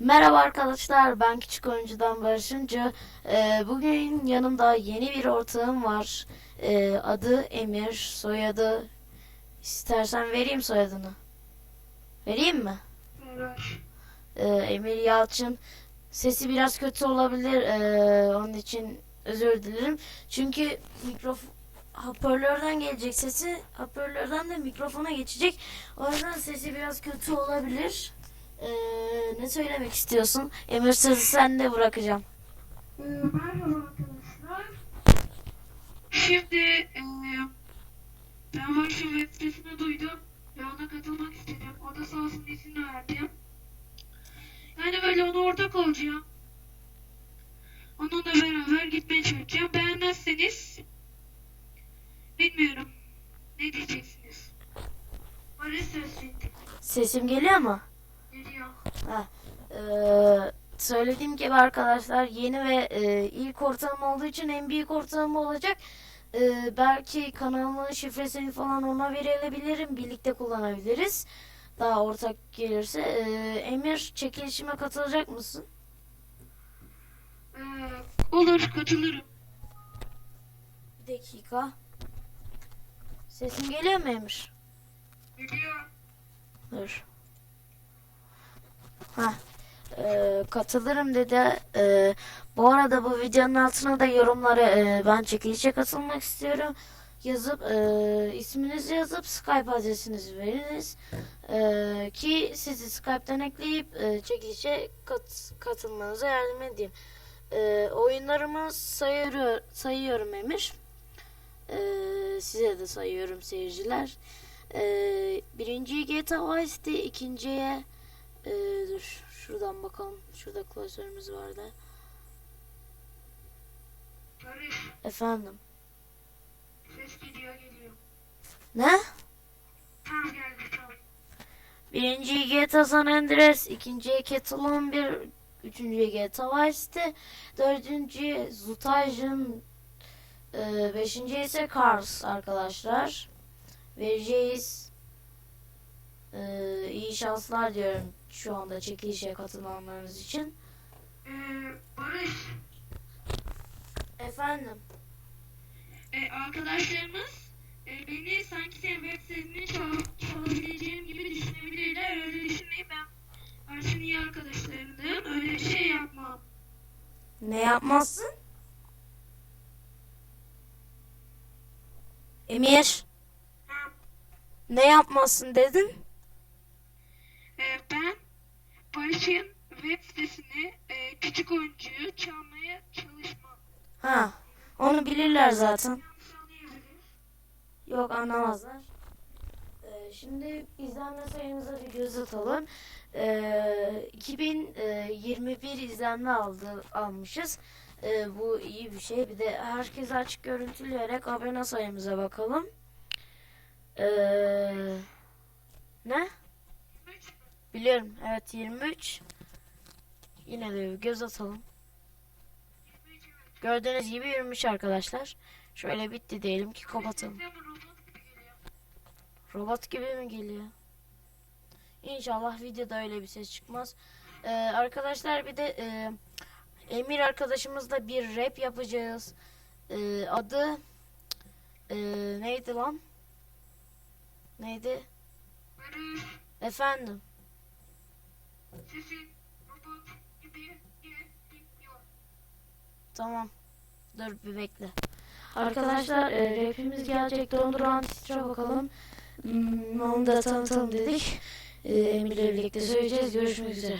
Merhaba arkadaşlar, ben Küçük Oyuncu'dan Barış'ınca bugün yanımda yeni bir ortağım var. Ee, adı Emir, soyadı istersen vereyim soyadını. Vereyim mi? Ee, Emir Yalçın. Sesi biraz kötü olabilir, ee, onun için özür dilerim. Çünkü mikrofon hoparlörden gelecek sesi, hoparlörden de mikrofona geçecek. O yüzden sesi biraz kötü olabilir. Ee, ne söylemek istiyorsun? Emir sözü bırakacağım. Ee, Merhaba arkadaşlar. Şimdi e, ben Barış'ın web sitesini duydum ve ona katılmak istedim. O da sağ olsun izin verdi. Yani böyle ona ortak olacağım. Onunla beraber gitmeye çalışacağım. Beğenmezseniz bilmiyorum. Ne diyeceksiniz? Barış sözcüğü Sesim geliyor mu? Ee, söylediğim gibi arkadaşlar yeni ve e, ilk ortağım olduğu için en büyük ortağım olacak. Ee, belki kanalımın şifresini falan ona verebilirim. Birlikte kullanabiliriz. Daha ortak gelirse. Ee, Emir çekilişime katılacak mısın? Ee, olur katılırım. Bir dakika. Sesim geliyor mu Emir? Geliyor. Dur. Ha. Ee, katılırım dedi. Ee, bu arada bu videonun altına da yorumlara e, ben çekilişe katılmak istiyorum. Yazıp e, isminizi yazıp Skype adresinizi veriniz. Ee, ki sizi Skype'ten ekleyip e, çekilişe kat, katılmanıza yardım edeyim. Ee, oyunlarımı sayıyorum, sayıyorum Emir. Ee, size de sayıyorum seyirciler. Ee, birinciyi GTA Vice ikinciye şuradan bakalım. Şurada klasörümüz vardı. Barış Efendim. ses gidiyor geliyor. Ne? Tam geldi tam. Birinciyi GTA San Andreas, ikinciye Kettle 11, üçüncüye GTA Vice City, dördüncüye Zutaijin, ee, beşinciye ise Cars arkadaşlar. Vereceğiz. Ee, iyi şanslar diyorum şu anda çekilişe katılanlarınız için. Ee, Barış Efendim. e, arkadaşlarımız e, beni sanki senin web sitesini çal, çalabileceğim gibi düşünebilirler. Öyle düşünmeyin ben. Barış'ın iyi arkadaşlarımdım. Öyle bir şey yapmam. Ne yapmazsın? Emir. Ne yapmazsın dedin? E, Barış'ın web sitesini e, küçük oyuncuyu çalmaya çalışmam. Ha, onu bilirler zaten. Yok anlamazlar. Ee, şimdi izlenme sayımıza bir göz atalım. Ee, 2021 izlenme aldı almışız. Ee, bu iyi bir şey. Bir de herkes açık görüntüleyerek abone sayımıza bakalım. Ee, ne? Biliyorum. Evet 23. Yine de göz atalım. Gördüğünüz gibi 23 arkadaşlar. Şöyle bitti diyelim ki kapatalım. Robot gibi mi geliyor? İnşallah videoda öyle bir ses çıkmaz. Ee, arkadaşlar bir de e, Emir arkadaşımızla bir rap yapacağız. Ee, adı e, neydi lan? Neydi? Efendim. Sesin robot gibi geliyor. Tamam. Dur bir bekle. Arkadaşlar e, rapimiz gelecek. Donduran titre bakalım. Hmm, onu da tanıtalım dedik. E, Emir'le birlikte söyleyeceğiz. Görüşmek üzere.